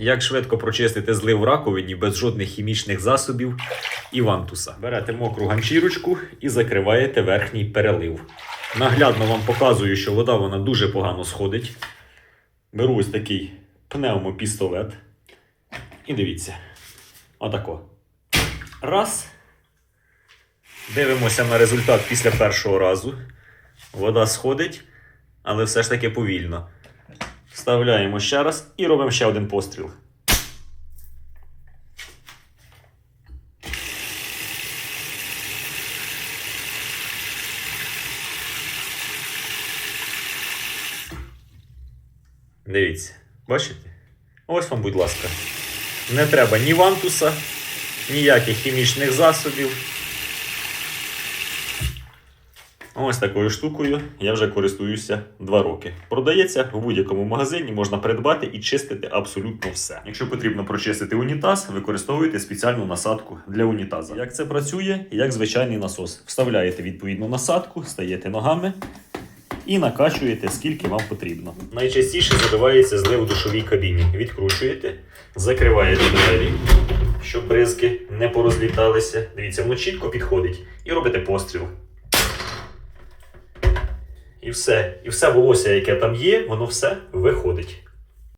Як швидко прочистити злив в раковині без жодних хімічних засобів і вантуса. Берете мокру ганчірочку і закриваєте верхній перелив. Наглядно вам показую, що вода вона дуже погано сходить. Беру ось такий пневмопістолет. І дивіться. Отако. Раз. Дивимося на результат після першого разу. Вода сходить, але все ж таки повільно. Вставляємо ще раз і робимо ще один постріл. Дивіться, бачите? Ось вам, будь ласка. Не треба ні вантуса, ніяких хімічних засобів. Ось такою штукою я вже користуюся 2 роки. Продається в будь-якому магазині, можна придбати і чистити абсолютно все. Якщо потрібно прочистити унітаз, використовуйте спеціальну насадку для унітаза. Як це працює? Як звичайний насос. Вставляєте відповідну насадку, стаєте ногами і накачуєте скільки вам потрібно. Найчастіше забивається злив у душовій кабіні. Відкручуєте, закриваєте двері, щоб бризки не порозліталися. Дивіться, воно чітко підходить і робите постріл. І все, і все волосся, яке там є, воно все виходить.